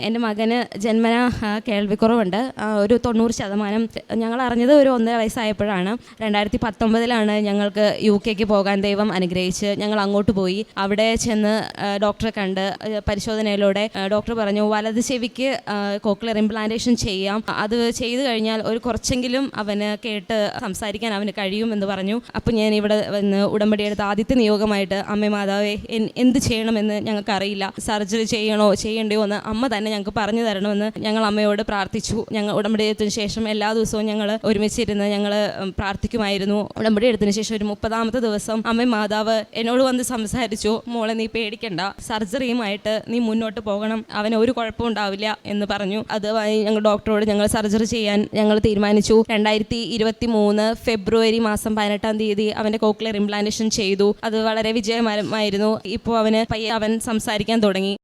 എന്റെ മകന് ജന്മന കേൾവിക്കുറവുണ്ട്. ഒരു തൊണ്ണൂറ് ശതമാനം. ഞങ്ങൾ അറിഞ്ഞത് ഒരു ഒന്നര വയസ്സായപ്പോഴാണ്. രണ്ടായിരത്തി പത്തൊമ്പതിലാണ് ഞങ്ങൾക്ക് യു കെക്ക് പോകാൻ ദൈവം അനുഗ്രഹിച്ച് ഞങ്ങൾ അങ്ങോട്ട് പോയി. അവിടെ ചെന്ന് ഡോക്ടറെ കണ്ട് പരിശോധനയിലൂടെ ഡോക്ടർ പറഞ്ഞു വലത് ചെവിക്ക് കോക്ലിയർ ഇംപ്ലാന്റേഷൻ ചെയ്യാം. അത് ചെയ്തു കഴിഞ്ഞാൽ ഒരു കുറച്ചെങ്കിലും അവന് കേട്ട് സംസാരിക്കാൻ അവന് കഴിയുമെന്ന് പറഞ്ഞു. അപ്പോൾ ഞാൻ ഇവിടെ വന്ന് ഉടമ്പടി എടുത്ത ആദ്യത്തെ നിയോഗമായിട്ട് അമ്മ മാതാവേ എന്ത് ചെയ്യണമെന്ന് ഞങ്ങൾക്കറിയില്ല. സർജറി ചെയ്യണോ ചെയ്യണ്ടയോ എന്ന് അമ്മ തന്നെ ഞങ്ങൾക്ക് പറഞ്ഞു തരണമെന്ന് ഞങ്ങൾ അമ്മയോട് പ്രാർത്ഥിച്ചു. ഞങ്ങൾ ഉടമ്പടി എടുത്തതിന് ശേഷം എല്ലാ ദിവസവും ഞങ്ങൾ ഒരുമിച്ചിരുന്ന് ഞങ്ങൾ പ്രാർത്ഥിക്കുമായിരുന്നു. ഉടമ്പടി എടുത്തതിന് ശേഷം ഒരു മുപ്പതാമത്തെ ദിവസം അമ്മ മാതാവ് എന്നോട് വന്ന് സംസാരിച്ചു. മോളെ നീ പേടിക്കണ്ട. സർജറിയുമായിട്ട് നീ മുന്നോട്ട് പോകണം. അവന് ഒരു കുഴപ്പവും ഉണ്ടാവില്ല എന്ന് പറഞ്ഞു. അത് ഞങ്ങൾ ഡോക്ടറോട് ഞങ്ങൾ സർജറി ചെയ്യാൻ ഞങ്ങൾ തീരുമാനിച്ചു. രണ്ടായിരത്തി ഇരുപത്തി മൂന്ന് ഫെബ്രുവരി മാസം പതിനെട്ടാം തീയതി അവന്റെ കോക്ലിയർ ഇംപ്ലാന്റേഷൻ ചെയ്തു. അത് വളരെ വിജയമായിരുന്നു. ഇപ്പോൾ അവന് പയ്യെ അവൻ സംസാരിക്കാൻ തുടങ്ങി.